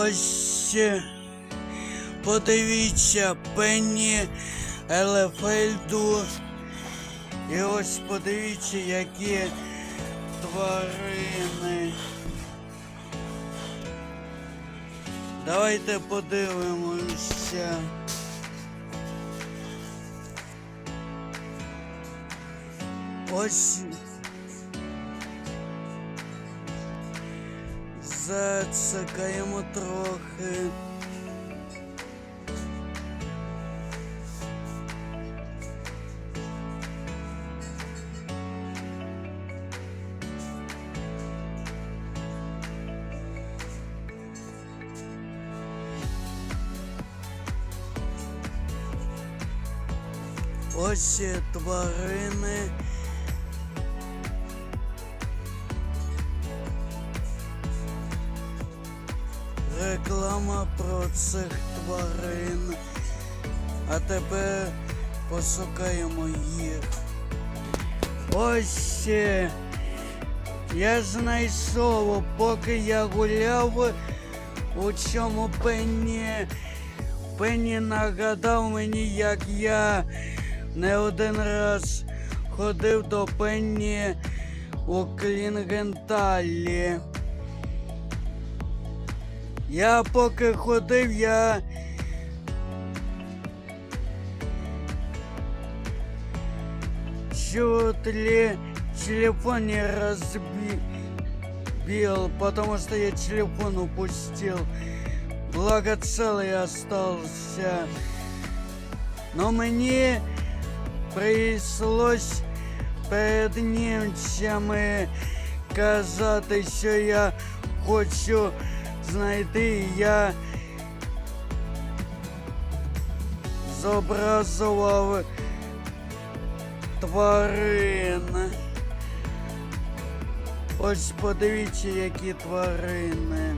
Ось подивіться Пенні Елефельду. І ось подивіться, які тварини. Давайте подивимося. Ось зацикаємо трохи. Ось тварини. Реклама про цих тварин. А тепер пошукаємо їх. Ось я знайшов, поки я гуляв у цьому пенні. Пенні нагадав мені, як я не один раз ходив до Пенні у Клінгенталі. Я поки ходив, я. Чуть ли телефон не разбил, потому что я телефон упустил. Благо целый остался. Но мені прийшлось перед німцями казати, що я хочу знайти. Я зобразував тварин. Ось подивіться, які тварини.